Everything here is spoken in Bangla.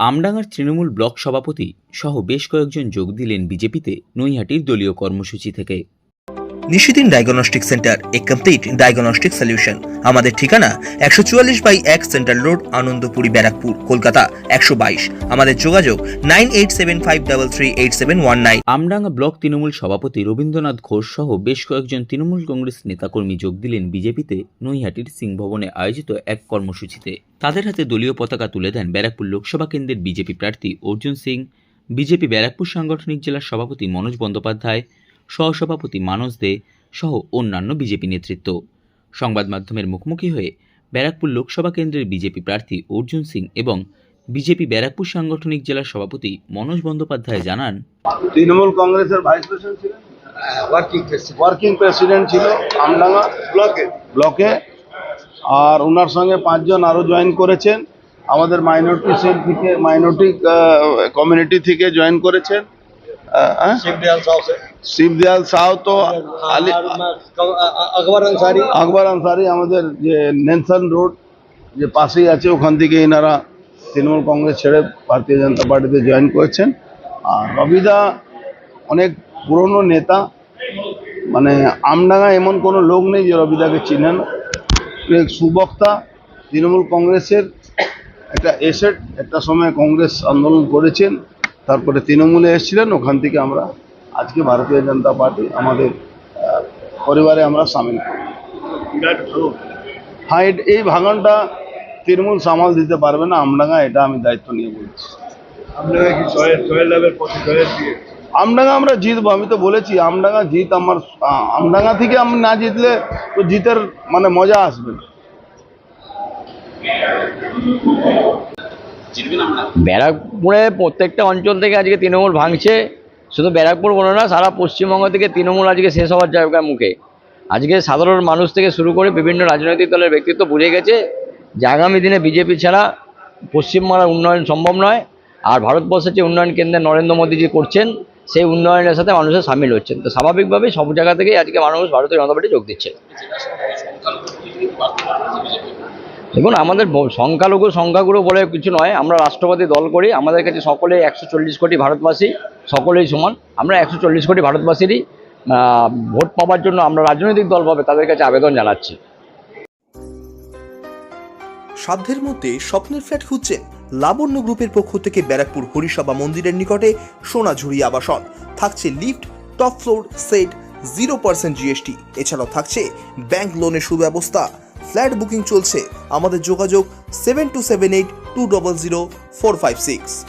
আমডাঙ্গার তৃণমূল ব্লক সভাপতি সহ বেশ কয়েকজন যোগ দিলেন বিজেপিতে নৈহাটির দলীয় কর্মসূচি থেকে। নিশিদিন ডায়াগনস্টিক সেন্টার এ কমপ্লিট ডায়াগনস্টিক সলিউশন আমাদের ঠিকানা একশো চুয়াল্লিশ বাই এক সেন্ট্রাল রোড আনন্দপুরি, ব্যারাকপুর, কলকাতা একশো বাইশ। আমাদের যোগাযোগ nine eight seven five double three eight seven one nine. Amdanga block Trinamool সভাপতি রবীন্দ্রনাথ ঘোষ সহ বেশ কয়েকজন তৃণমূল কংগ্রেস নেতাকর্মী যোগ দিলেন বিজেপিতে নৈহাটির সিং ভবনে আয়োজিত এক কর্মসূচিতে। তাদের হাতে দলীয় পতাকা তুলে দেন ব্যারাকপুর লোকসভা কেন্দ্রের বিজেপি প্রার্থী অর্জুন সিং। বিজেপি ব্যারাকপুর সাংগঠনিক জেলার সভাপতি মনোজ বন্দ্যোপাধ্যায়। সহসভাপতি মানস দে সহ অন্যান্য বিজেপি নেতৃত্ব। সংবাদ মাধ্যমের মুখোমুখি হয়ে ব্যারাকপুর লোকসভা কেন্দ্রের বিজেপি প্রার্থী অর্জুন সিং এবং বিজেপি ব্যারাকপুর সাংগঠনিক জেলার সভাপতি মনোজ বন্দ্যোপাধ্যায় জানান তৃণমূল কংগ্রেসের ভাইস প্রেসিডেন্ট ছিলেন? ওয়ার্কিং প্রেসিডেন্ট ওয়ার্কিং প্রেসিডেন্ট ছিল আমডাঙ্গা ব্লকে। ব্লকে। আর ওনার সঙ্গে পাঁচজন আরও জয়েন করেছেন। আমাদের মাইনরিটি সেল থেকে মাইনরিটি কমিউনিটি থেকে জয়েন করেছেন। হ্যাঁ? শিবদয়াল সাউ তো আলি আকবর আনসারি। আকবর আনসারি আমাদের যে নেনসন রোড যে পাশেই আছে ওখান থেকে এনারা তৃণমূল কংগ্রেস ছেড়ে ভারতীয় জনতা পার্টিতে জয়েন করেছেন। আর রবিদা অনেক পুরনো নেতা মানে আমডাঙ্গা এমন কোনো লোক নেই যে রবিদাকে চিনে না এক সুবক্তা তৃণমূল কংগ্রেসের একটা এসেট একটা সময় কংগ্রেস আন্দোলন করেছেন তারপরে তৃণমূলে এসেছিলেন ওখান থেকে আমরা আজকে ভারতীয় জনতা পার্টি আমাদের পরিবারে আমরা সামিল করি। হ্যাঁ এই ভাঙনটা তৃণমূল সামাল দিতে পারবে না আমডাঙ্গা এটা আমি দায়িত্ব নিয়ে বলছি। আমডাঙ্গা আমরা জিতবো আমি তো বলেছি আমডাঙ্গা জিত আমার আমডাঙ্গা থেকে আমি না জিতলে তো জিতের মানে মজা আসবে না। ব্যারাকপুরে প্রত্যেকটা অঞ্চল থেকে আজকে তৃণমূল ভাঙছে। শুধু ব্যারাকপুর বলো না, সারা পশ্চিমবঙ্গ থেকে তৃণমূল আজকে শেষ হওয়ার জায়গার মুখে। আজকে সাধারণ মানুষ থেকে শুরু করে বিভিন্ন রাজনৈতিক দলের ব্যক্তিত্ব বুঝে গেছে যে আগামী দিনে বিজেপি ছাড়া পশ্চিমবাংলার উন্নয়ন সম্ভব নয়। আর ভারতবর্ষের যে উন্নয়ন কেন্দ্রে নরেন্দ্র মোদীজি করছেন, সেই উন্নয়নের সাথে মানুষের সামিল হচ্ছেন। তো স্বাভাবিকভাবেই সব জায়গা থেকেই আজকে মানুষ ভারতীয় জনতা পার্টি যোগ দিচ্ছে। দেখুন, আমাদের সংখ্যালঘু সংখ্যাগুরু বলে কিছু নয়, আমরা রাষ্ট্রবাদী দল করি, আমাদের কাছে সকলে একশো চল্লিশ কোটি ভারতবাসী। সকলেই সমান। আমরা একশো চল্লিশ কোটি ভারতবাসীরই ভোট পাওয়ার জন্য আমরা রাজনৈতিক দল পাবে তাদের কাছে আবেদন জানাচ্ছি। সাধ্যের মধ্যে স্বপ্নের ফ্ল্যাট খুঁজছেন লাবণ্য গ্রুপের পক্ষ থেকে ব্যারাকপুর হরিসভা মন্দিরের নিকটে সোনাঝুরি আবাসন। থাকছে lift, top floor, set, zero percent GST. এছাড়াও থাকছে ব্যাংক লোনের সুব্যবস্থা। ফ্ল্যাট বুকিং চলছে। আমাদের যোগাযোগ seven two seven eight two double zero four five six.